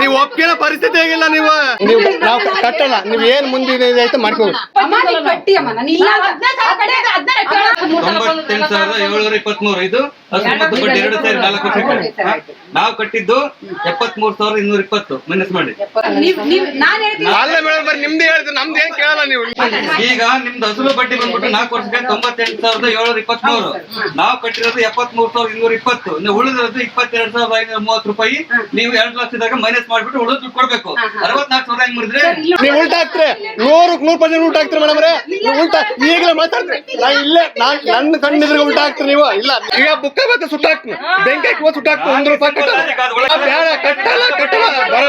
ನೀವು ಒಪ್ಪಿನ ಪರಿಸ್ಥಿತಿ ಆಗಿಲ್ಲ ನೀವು? ನೀವು ನಾವು ಕಟ್ಟಲ್ಲ. ನೀವು ಏನ್ ಮುಂದಿನ ಆಯ್ತು ಮಾಡ್ಕೋಬೇಕು ತೊಂಬತ್ತೆಂಟು ಸಾವಿರದ ಏಳ್ನೂರ ಇಪ್ಪತ್ಮೂರು. ಇದು ಬಡ್ಡಿ ಎರಡು ಸೇರಿ ನಾಲ್ಕು ವರ್ಷಕ್ಕೆ ನಾವು ಕಟ್ಟಿದ್ದು ಎಪ್ಪತ್ಮೂರು ಸಾವಿರದ ಇನ್ನೂರ ಇಪ್ಪತ್ತು. ಮೈನಸ್ ಮಾಡಿ. ಅಲ್ಲ ಮೇಡಮ್ ಬರೀ ನಿಮ್ದು ಹೇಳಿದ್ರು ನಮ್ದು ಏನ್ ಕೇಳಲ್ಲ ನೀವು. ಈಗ ನಿಮ್ದು ಅಸಲು ಬಡ್ಡಿ ಬಂದ್ಬಿಟ್ಟು ನಾಲ್ಕು ವರ್ಷಕ್ಕೆ ತೊಂಬತ್ತೆಂಟು ಸಾವಿರದ ಏಳ್ನೂರ ಇಪ್ಪತ್ಮೂರು. ನಾವು ಕಟ್ಟಿರೋದು ಎಪ್ಪತ್ಮೂರು ಸಾವಿರದ ಇನ್ನೂರ ಇಪ್ಪತ್ತು. ನೀವು ಉಳಿದಿರೋದು ಇಪ್ಪತ್ತೆರಡು ಸಾವಿರದ ಐನೂರ ಮೂವತ್ತು ರೂಪಾಯಿ. ನೀವು ಎರಡು ಲಕ್ಷದಾಗ ಮೈನಸ್ ಮಾಡ್ಬಿಟ್ಟು ಉಳಿದು ದುಡ್ಡು ಕೊಡ್ಬೇಕು. ಅರವತ್ನಾಲ್ಕು ಸಾವಿರ ಹೆಂಗ್ ಮುರಿದ್ರೆ ನೀವು ಉಲ್ಟಾ ಹಾಕ್ತ್ರೆ ನೂರು ನೂರು ಪರ್ಸೆಂಟ್ ಉಲ್ಟಾ ಹಾಕ್ತಾರೆ ಮೇಡಮ್ ನೀವು ಉಲ್ಟಾ ಈಗಲೇ ಮಾತಾಡ್ತೀರಿ. ನಾ ಇಲ್ಲೇ ನಾನ್ ನನ್ನ ಕಣ್ಣಿದ್ರೆ ಉಲ್ಟಾ ಹಾಕ್ತೀರಿ ನೀವು. ಇಲ್ಲ ಈಗ ಬುಕ್ಕ ಮತ್ತೆ ಸುಟ್ಟ ಹಾಕ್ತೀನಿ. ಬೆಂಕಿ ಹಾಕಿ ಹೋಗಿ ಸುಟ್ಟ ಹಾಕ್ತೀನಿ ಒಂದು ರೂಪಾಯಿ ಕಟ್ಟಲ್ಲ. ಬೇಡ ಕಟ್ಟಲ್ಲ ಕಟ್ಟಲ್ಲ ಬರ.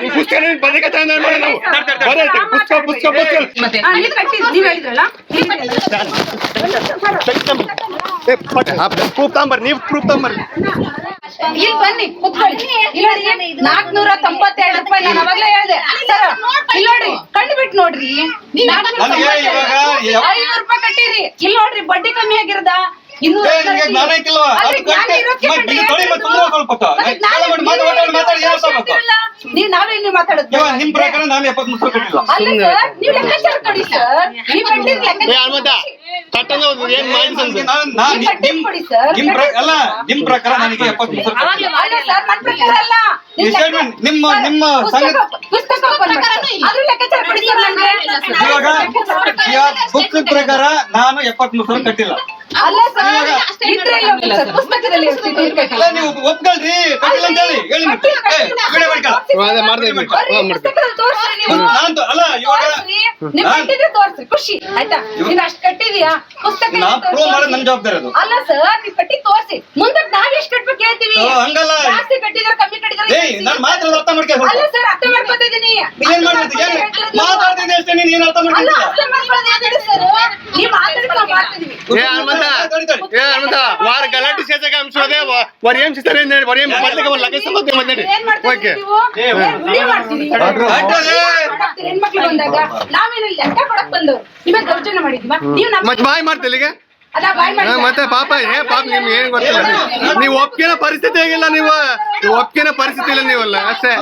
ನೀವು ಪುಸ್ತಕ ಬದಕ ತಗೊಂಡ್ ಮಾಡಿ ನಾವು ಬರ ಪುಸ್ತಕ ಪುಸ್ತಕ ಪುಸ್ತಕ. ಸರಿ ನೀವ್ ಹೇಳಿದ್ರಲ್ಲ? ಪ್ರೂಫ್ ತಗೊಂಬರ್ರಿ ನೀವು ಪ್ರೂಫ್ ತಗೊಂಬರ್ರಿ ಇಲ್ಲಿ ಬನ್ನಿ ಕುತ್ಕೊಳ್ಳಿ ಇಲ್ಲಿ ನಾಲ್ಕನೂರ ತೊಂಬತ್ತೆರಡು ರೂಪಾಯಿ ನಾನು ಅವಾಗ್ಲೇ ಹೇಳಿದೆ ಸರ್ ಇಲ್ಲಿ ನೋಡ್ರಿ ಕಣ್ಣು ಬಿಟ್ಟು ನೋಡ್ರಿ ಐನೂರು ರೂಪಾಯಿ ಕಟ್ಟಿರಿ ಇಲ್ಲಿ ನೋಡ್ರಿ ಬಡ್ಡಿ ಕಮ್ಮಿ ಆಗಿರದ ಇನ್ನೂರ ನೀವ್ ನಾವೇ ಮಾತಾಡೋದು ನಿಮ್ ಪ್ರಕಾರ ನಾನು ಕಟ್ಟಿಲ್ಲ. ಅಲ್ಲ ಸರ್ ನೀವು ಲೆಕ್ಕಾಚಾರ ಕೊಡಿ ಸರ್. ನೀವು ಕಟ್ಟಿದ್ ಏ ಲೆಕ್ಕಾಚಾರ ಹನುಮಂತ ಕಟ್ಟಂಗ ಏನ್ ಮಾಡಿ ನನಗೆ ನಾನು- ನಾನು ನೀವು ನಿಮ್- ಕೊಡಿ ಸರ್. ನಿಮ್ ಪ್ರ- ಅಲ್ಲ ನಿಮ್ ಪ್ರಕಾರ ನನಗೆ ಎಪ್ಪತ್ಮೂರು ಸಾವಿರ ಕಟ್ಟಿಲ್ಲ. ಅಲ್ಲ ಸರ್ ನನ್ನ ಪ್ರಕಾರ ಅಲ್ಲ. ಈ statement ನಿಮ್ಮ- ನಿಮ್ಮ ಪುಸ್ತಕ open ಮಾಡಿ. ಅದ್ರ ಲೆಕ್ಕಾಚಾರ ಕೊಡಿ ಸರ್ ನನ್ಗೆ. ಇವಾಗ ಬುಕ್ ಪ್ರಕಾರ ನಾನು ಎಪ್ಪತ್ಮೂರು ಸಾವಿರ ಕಟ್ಟಿಲ್ಲ. ಅಲ್ಲ ಸರ್ ಇದ್ರೆ ಸರ್ ಪುಸ್ತಕದಲ್ಲಿ ಎಷ್ಟು ದುಡ್ಡು ಇಲ್ಲ ನೀವು ಒಪ್ಕೊಳ್ರಿ ಕಟ್ಟಿಲ್ಲ ಅಂತ ಹೇಳಿ ಹೇಳಿ ಮತ್ತೆ. ಏ, ವಿಡಿಯೋ ಮಾಡ್ಕೊಳ್ಳ. ಅದೇ ಮಾಡ್ತಾ ಇದ್ದೀನಿ. ಬರ್ರಿ, ಹಾ, ಮಾಡ್ತೀನಿ. ಪುಸ್ತಕದಲ್ಲಿ ತೋರ್ಸ್ರಿ ನೀವು. ನಾನು ಅಲ್ಲ ಇವಾಗ ತೋರ್ಸ್ರಿ. ನೀವು ನಾನ್- ಕಟ್ಟಿದ್ರೆ ತೋರ್ಸ್ರಿ ಖುಷಿ ಆಯ್ತಾ ನೀನ್ ಅಷ್ಟ್ ಕಟ್ಟಿದ್ಯಾ ಪುಸ್ತಕ ನಾ ಪ್ರೂವ್ ಮಾಡೋದು ನನ್ ಜವಾಬ್ದಾರಿ ಅದು ಅಲ್ಲ ಸರ್ ನೀವ್ ಕಟ್ಟಿ ತೋರ್ಸಿ ಮುಂದಕ್ಕೆ ನಾವ್ ಎಷ್ಟ್ ಹೇಳ್ತೀವಿ. ಓ, ಹಂಗಲ್ಲ. ಜಾಸ್ತಿ ಕಟ್ಟಿದ್ರೆ ಕಮ್ಮಿ ಕಟ್ಟಿದ್ರೆ ಏಯ್ ನಾನ್ ಅರ್ಥ ಮಾಡ್ಕೊ ಅಲ್ಲ ಸರ್ ಅರ್ಥ ಮಾಡ್ಕೊತಾ ಇದೀನಿ ಏನ್ ಮಾಡ್ತಿದ್ದೆ ಏನ್ ಮಾತಾಡ್ತಿದ್ದೆ ಅಷ್ಟೇ ನೀನ್? ಏನ್ ಅರ್ಥ ಅಲ್ಲ ಮಾಡ್ತಿದ್ದಿಲ್ಲ ಅರ್ಥ ಮಾಡ್ಕೊಳ್ಳೋದು ಏನಿದೆ ಸರ್. ನೀವ್ ಮಾತಾಡಿದ್ರೆ ನಾವ್ ಮಾಡ್ತಿದೀವಿ ಏ ಹನುಮಂತ. ಏ ಹನುಮಂತ. ವಾರ ಗಲಾಟೆ ಸೇಸಕ ಅಂಶೋದೆ ವರಿಯಂ ಸಿಸ್ತಾರೆ ವರಿಯಂ ಬದಲಿಗೆ ಒಂದು ಲಗೇಜ್ ಏನ್ ಮಾಡ್ತೀರಿ ಓಕೆ. ನೀವು? ಏನ್ ಮಾಡ್ತೀರಿ. ಮಾಡಾಕ್ತೀರಿ ಹೆಣ್ಮಕ್ಳು ಬಂದಾಗ ನಾವೇನು ಲೆಕ್ಕ ಕೊಡಕ್ ಬಂದವ್ರು. ನಿಮಗೆ ದೌರ್ಜನ್ಯ ಮಾಡಿದ್ವಾ ನೀವು ನಮ್ಮ ಮತ್ತೆ ಬಾಯ್ ಮಾಡ್ತಿಲ್ಲ ಈಗ? ಅಲ್ಲ ಬಾಯ್ ಹಾ, ಮತ್ತೆ ಪಾಪ ಏ ಪಾಪ ನಿಮ್ಗೆ ಏನ್ ಗೊತ್ತಿಲ್ಲ. ನೀವು ಒಪ್ಪಿನ ಪರಿಸ್ಥಿತಿ ಆಗಿಲ್ಲ ನೀವು? ನೀವು ಒಪ್ಪಿನ ಪರಿಸ್ಥಿತಿ ಇಲ್ಲ ನೀವಲ್ಲ ಅಷ್ಟೇ.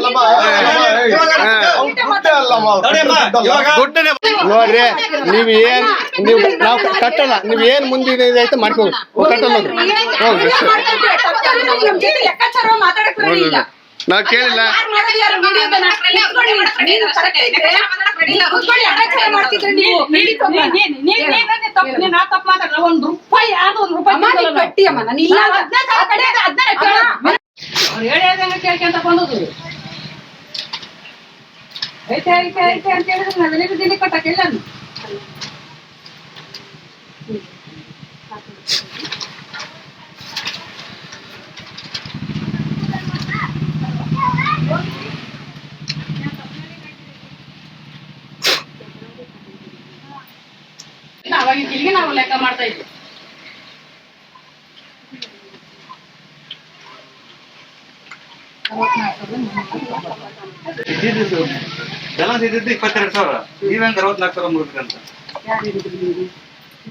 ನೋಡ್ರಿ ನೀವ್ ಏನ್ ನೀವು ನಾವು ಕಟ್ಟಲ್ಲ ನೀವ್ ಏನ್ ಮುಂದಿನ ಆಯ್ತು. ಮಾಡ್ಕೋಬೇಕು ಕಟ್ಟಲ್ಲ ಹೋಗ್ರಿ. ಹೌದು ಅಷ್ಟೇ ಲೆಕ್ಕಾಚಾರ ಮಾತಾಡಕ್ ನಾವ್ ಕೇಳಿಲ್ಲ. ಐತೆ ಐತೆ ಐತೆ ಅಂತ ಹೇಳಿದ್ರೆ. ದಿನ ಕಟ್ಟಕ್ಕಿಲ್ಲ ಅವಾಗ ಇಲ್ಲಿಗೆ ನಾವು ಲೆಕ್ಕ ಮಾಡ್ತಾ ಇದ್ವಿ ಇದ್ದಿದ್ದು ಬ್ಯಾಲೆನ್ಸ್ ಇದ್ದಿದ್ದು ಇಪ್ಪತ್ತೆರಡು ಸಾವಿರ ನೀವೇನ್ ಅರವತ್ನಾಲ್ಕು ಸಾವಿರ ಮುಗಿದ್ರಂತ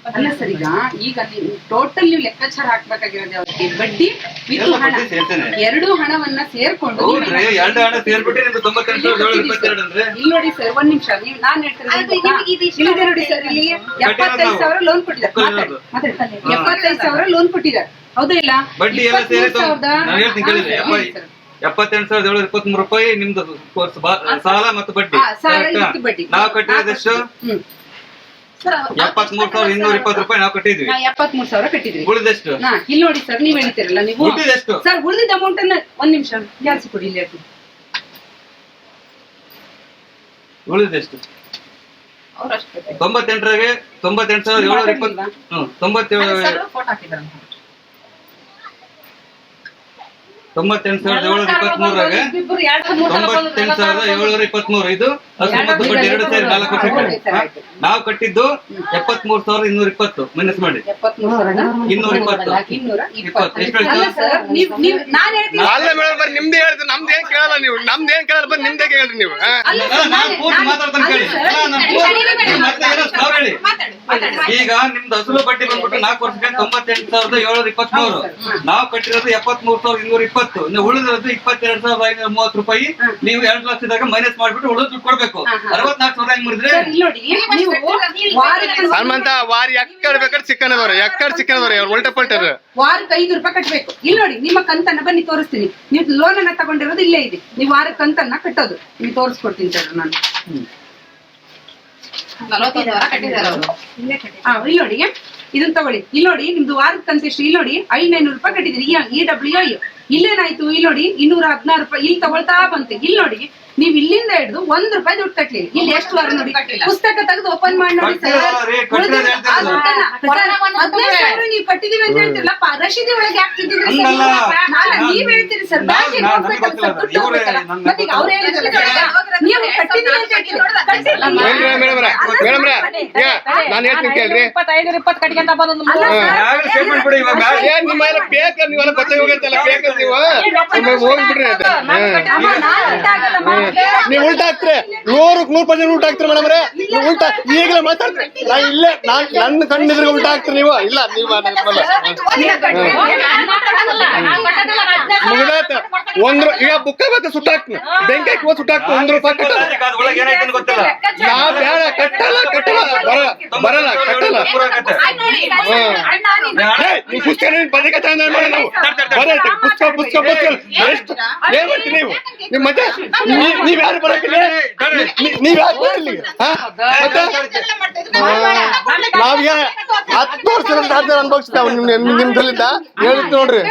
ಅಲ್ಲ ಸರ್ ಈಗ ಈಗ ಟೋಟಲ್ ನೀವು ಲೆಕ್ಕಾಚಾರ ಹಾಕ್ಬೇಕಾಗಿರೋದು ಅವ್ರಿಗೆ. ಬಡ್ಡಿ ವಿತ್ ಹಣ. ಎರಡು ಹಣವನ್ನ ಸೇರ್ಕೊಂಡು ನೀವು ಇಲ್ಲಿ ನೋಡಿ ಸರ್ ಒಂದ್ ನಿಮಿಷ. ನೀವು ನಾನ್ ಹೇಳ್ತೇನೆ ನೋಡಿ ಸರ್ ಇಲ್ಲಿ ಎಪ್ಪತ್ತೈದು ಸಾವಿರ ಲೋನ್ ಕೊಟ್ಟಿದ್ದಾರೆ. ಎಪ್ಪತ್ತೈದು ಸಾವಿರ ಲೋನ್ ಕೊಟ್ಟಿದ್ದಾರೆ. ಹೌದಾ ಇಲ್ಲ? ಬಡ್ಡಿ ಎಲ್ಲ ಸೇರಿ ಇಪ್ಪತ್ಮೂರು ಸಾವಿರದ- ಸರ್. ಎಪ್ಪತ್ತೆಂಟು ಸಾವಿರದ ಏಳ್ನೂರ ಇಪ್ಪತ್ಮೂರು ರೂಪಾಯಿ ನಿಮ್ದು ಕೋರ್ಸ್ ಸಾಲ ಮತ್ತು ಬಡ್ಡಿ. ಹಾ, ಸಾಲ? ಮತ್ತು ಬಡ್ಡಿ. ನಾವು ಕಟ್ಟಿರೋದೆಷ್ಟು ಹ್ಮ್. ಎಪ್ಪತ್ಮೂರು ಸಾವಿರದ ಇನ್ನೂರ ಇಪ್ಪತ್ತು ರೂಪಾಯಿ ನಾವು ಕಟ್ಟಿದ್ವಿ. ನಾ ಎಪ್ಪತ್ಮೂರು ಸಾವಿರ ಕಟ್ಟಿದ್ರಿ ಉಳಿದೆಷ್ಟು? ಇಲ್ಲಿ ನೋಡಿ ಸರ್ ನೀವ್ ಹೇಳ್ತೀರಲ್ಲ ನೀವು? ಉಳಿದಿದೆಷ್ಟು ಸರ್ ಉಳಿದ ಅಮೌಂಟ್ ಅನ್ನ ಒಂದ್ ನಿಮಿಷ ಜಾಸ್ತಿ ಕೊಡಿ ಇಲ್ಲಿ ಹಾಕಿ. ಉಳಿದೆಷ್ಟು? ಅವ್ರು ಅಷ್ಟು. ಕೊಡ್ತಾರೆ. ತೊಂಬತ್ತೆಂಟರಾಗೆ ತೊಂಬತ್ತೆಂಟು ಸಾವಿರದ ಏಳ್ನೂರ ಇಪ್ಪತ್ತು ಹ್ಮ್ ತೊಂಬತ್ತೇಳು ಫೋಟೋ ಹಾಕಿದ್ದಾರೆ ತೊಂಬತ್ತೆಂಟು ಸಾವಿರದ ಏಳ್ನೂರ ಬಂದ್ರು. ತೊಂಬತ್ತೆಂಟು ಸಾವಿರದ ಏಳ್ನೂರ ಇಪ್ಪತ್ಮೂರು ಇದು ನಾವು ಕಟ್ಟಿದ್ದು ಎಪ್ಪತ್ ಮೂರ್ ಸಾವಿರದ ಇನ್ನೂರ ಇಪ್ಪತ್ತು. ಮೈನಸ್ ಮಾಡಿ? ಇನ್ನೂರ ಇಪ್ಪತ್ತು. ಇಪ್ಪತ್ತು. ಇಪ್ಪತ್ತು. ನೀವ್ ಹೇಳ್ತೀನಿ. ನಿಮ್ದೇ ಹೇಳಿದ್ರೆ ನಮ್ದು ಏನ್ ಕೇಳಲ್ಲ ನೀವು. ನಮ್ದು ಏನ್ ಕೇಳಲ್ಲ ಬಂದ್ ನಿಮ್ದೇ ಕೇಳ್ರಿ ನೀವು. ಈಗ ನಿಮ್ದು ಅಸಲು ಬಡ್ಡಿ ಬಂದ್ಬಿಟ್ಟು ನಾಲ್ಕು ವರ್ಷಕ್ಕೆ ತೊಂಬತ್ತೆಂಟು ಸಾವಿರದ ಏಳ್ನೂರ ಇಪ್ಪತ್ಮೂರು ಹೌದು ಸರ್. ನಾವು ಕಟ್ಟಿರೋದು ಎಪ್ಪತ್ಮೂರು ಸಾವಿರದ ಇನ್ನೂರ ಇಪ್ಪತ್ತು. ನೀವು ಉಳಿದಿರೋದು ಇಪ್ಪತ್ತೆರಡು ಸಾವಿರದ ಐನೂರ ಮೂವತ್ತು ರೂಪಾಯಿ. ನೀವು ಎರಡು ಲಕ್ಷದಾಗ ಮೈನಸ್ ಮಾಡ್ಬಿಟ್ಟು ಉಳಿದು ದುಡ್ಡು ಕೊಡ್ಬೇಕು. ಅರವತ್ನಾಲ್ಕು ಸಾವಿರ ಹೆಂಗ್ ಮಾಡಿದ್ರೆ ನೋಡಿ ನೀವು ವಾರಕ್ಕೆ ಹನುಮಂತ ವಾರ ಎಕ್ಕಡ್ ಬೇಕಾದ್ರೆ ಚಿಕ್ಕನದವ್ರು ಎಕ್ಕಡ್ ಚಿಕ್ಕನದವ್ರು ಅವ್ರು ಉಲ್ಟ ಪಲ್ಟರ್ ವಾರಕ್ಕೆ ಐದು ರೂಪಾಯಿ ಕಟ್ಬೇಕು. ಇಲ್ಲಿ ನೋಡಿ ನಿಮ್ಮ ಕಂತನ್ನ ಬನ್ನಿ ತೋರಿಸ್ತೀನಿ. ನೀವು ಲೋನ್ ಅನ್ನ ತಗೊಂಡಿರೋದು ಇಲ್ಲೇ ಇದೆ. ನೀವು ವಾರಕ್ಕೆ ಕಂತನ್ನ ಕಟ್ಟೋದು. ನೀವು ತೋರಿಸ್ಕೊಡ್ತೀನಿ ಸರ್ ನಾನು. ವಾರ ಇಲ್ಲಿ ನೋಡಿ ಇದನ್ನ ತಗೊಳ್ಳಿ. ಇಲ್ಲಿ ನೋಡಿ ನಿಮ್ದು ವಾರದ ಕಂತು ಎಷ್ಟು? ಇಲ್ಲಿ ನೋಡಿ ಐನೈನೂರು ರೂಪಾಯಿ ಕಟ್ಟಿದ್ರಿ ಇ ಡಬ್ಲ್ಯೂ ಐ ಇಲ್ಲೇನಾಯ್ತು? ಇಲ್ಲಿ ನೋಡಿ ಇನ್ನೂರ ಹದಿನಾರು ರೂಪಾಯಿ ಇಲ್ಲಿ ತಗೊಳ್ತಾ ಬಂತು. ಇಲ್ಲಿ ನೋಡಿ ನೀವ್ ಇಲ್ಲಿಂದ ಹಿಡಿದು ಒಂದ್ ರೂಪಾಯಿ ದುಡ್ಡು ಕಟ್ಲಿಲ್ಲ ಇಲ್ಲಿ ಎಷ್ಟು ವಾರ ನೋಡಿ ಪುಸ್ತಕ ತೆಗೆದು ಓಪನ್ ಮಾಡಿ ನೋಡಿ ಸರ್. ನೀವ್ ಬಂದ ಕಟ್ಟಿದೀವಿ ಅಂತ ಹೇಳ್ತಿರಲ್ಲ ರಶೀದಿ ಒಳಗೆ ಹಾಕ್ತಿದ್ದೀರಿ ನೀವ್ ಹೇಳ್ತೀರಿ ಸರ್ ಮತ್ತೆ ಈಗ ಅವ್ರು ನೀವು ಕಟ್ಟಿದೀವಿ ಅಂತ ನಾನು ಹೇಳ್ತೀನಿ. ಕೇಳ್ರಿ. ಇಪ್ಪತ್ತೈದು ಇಪ್ಪತ್ತು ಕಟ್ಕೊಂತ ಏನ್ ನಿಮ್ಮೆಲ್ಲ ಬೇಕ ನೀವೆಲ್ಲ ಗೊತ್ತಾಗಿ ಹೋಗೈತಲ್ಲ? ಬೇಕ ನೀವು? ಸುಮ್ಮನೆ ಹೋಗ್ಬಿಡ್ರಿ ಅಮ್ಮ, ನಾನ್ ಉಲ್ಟಾ. ನೀವು ಹಾಕ್ತ್ರಿ? ನೂರಕ್ ನೂರ್ ಪರ್ಸೆಂಟ್ ಉಲ್ಟಾ ಹಾಕ್ತೀರಿ ಮೇಡಮ್ ರೇ ನೀವು ಉಲ್ಟಾ ಈಗಲೇ ಮಾತಾಡ್ತೀರಿ. ನಾ ಇಲ್ಲೇ ನಾನ್ ನನ್ನ ಕಣ್ಣಿದ್ರೆ ಉಲ್ಟಾ ಹಾಕ್ತೀರಿ ನೀವು. ಇಲ್ಲ ನೀವು ಬರಲ್ಲ. ಮುಗಿದಾತ ಒಂದ್ ಈಗ ಬುಕ್ಕ ಮತ್ತೆ ಸುಟ್ಟಾಕ್ತೀನಿ ಬೆಂಕಿ ಹಾಕಿ ಹೋಗಿ ಸುಟ್ಟಾಕ್ತೀನಿ ಒಂದ್ ರೂಪಾಯಿ ಕಟ್ಟಲ್ಲ ನಾ ಬೇಡ ಕಟ್ಟಲ್ಲ. ಕಟ್ಟಲ್ಲ ಬರ ಬರಲ್ಲ. ಏ, ನಿಮ್ ಪುಸ್ತಕ ಬದಕ ತಗೊಂಡ್ ಮಾಡಿ ನಾವು ಬರ ಪುಸ್ತಕ ಪುಸ್ತಕ ಪುಸ್ತಕ ಎಷ್ಟು ಏನ್ ಮಾಡ್ತೀರಿ ನೀವು ನಿಮ್ ಮತ್ತೆ ನೀವ್- ನೀವ್ ಯಾರು ಬರಕಿಲ್ಲ ನೀ- ನೀವ್ ಯಾರು ಬರಲಿ ಹಾ ಮತ್ತೆ ನಾವೀಗ ಹತ್ತು ವರ್ಷದಿಂದ ಸಾಧ್ಯ ಅನ್ಭವಿಸ್ತಾವ ನಿಮ್ ನಿಮ್ದ್ರಲ್ಲಿದ್ದ ಹೇಳುತ್ತೆ ನೋಡ್ರಿ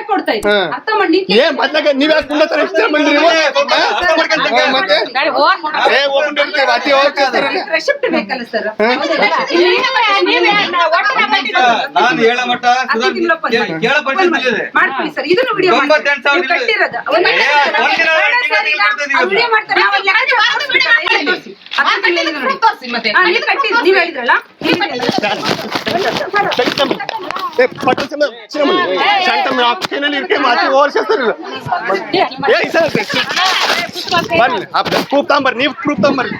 ಏನ್ ಮೊದ್ಲಾಗ ನೀವ್ ಯಾಕೆ ಇಷ್ಟ ಬಂದ್ರಿ ಮತ್ತೆ ಏ ಅತಿ ನಾನು ಹೇಳ ಮಟ್ಟ ಕೇಳ ಮತ್ತೆ ನೀವ್ ಹೇಳಿದ್ರಲ್ಲ ಏ ಪಟ್ಟ ಚಿನ್ನ ಚಿನ್ನ ಶಾಂತ ಅಕ್ಕನಲ್ಲಿ ಇರ್ಕೆ ಮಾತಿ ಓರ್ಸೇಸ್ತಾರ ಏ ಸರ್ ಬರ್ಲಿ ಪ್ರೂಫ್ ತಗೊಂಬರ್ರಿ ನೀವು ಪ್ರೂಫ್ ತಗೊಂಬರ್ರಿ